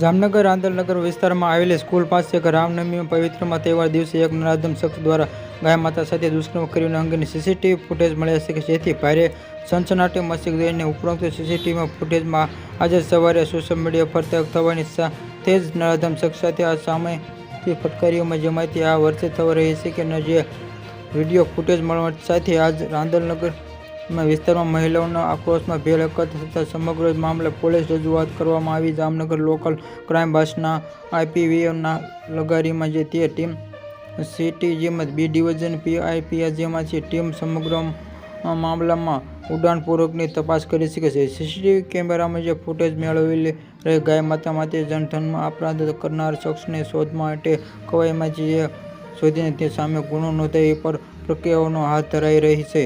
જામનગર આંદરનગર વિસ્તારમાં આવેલી સ્કૂલ પાસે એક રામનવમી પવિત્રમાં તહેવાર દિવસે એક નરાધમ શખ્સ દ્વારા ગાય માતા સાથે દુષ્કર્મ કર્યું અંગેની સીસીટીવી ફૂટેજ મળ્યા છે જેથી ભારે સનસનાટી મચી ગઈને ઉપરોક્ત સીસીટીવી ફૂટેજમાં આજે સવારે સોશિયલ મીડિયા પર તક થવાની સાથે જ નરાધમ શખ્સ સાથે આ સામેથી ફટકારીઓમાં જમાતી આ વર્ષે થવા રહી છે કે જે વીડિયો ફૂટેજ મળવા સાથે આજ રાંદલનગરમાં વિસ્તારમાં મહિલાઓના આક્રોશમાં ભેળ હકત થતા સમગ્ર મામલે પોલીસ રજૂઆત કરવામાં આવી. જામનગર લોકલ ક્રાઇમ બ્રાન્ચના આઈપીવીઓના લગારીમાં જે તે ટીમ સિટી જેમજ બી ડિવિઝન પીઆઈપીએસ જેમાંથી ટીમ સમગ્ર મામલામાં ઉડાણપૂર્વકની તપાસ કરી શકે છે. સીસીટીવી કેમેરામાં જે ફૂટેજ મેળવેલી રહી, ગાય માતા માટે જનધનમાં અપરાધ કરનાર શખ્સને શોધ માટે કવાયમાં જે શોધીને તે સામે ગુનો નોંધાય એ પર પ્રક્રિયાઓનો હાથ ધરાઈ રહી છે.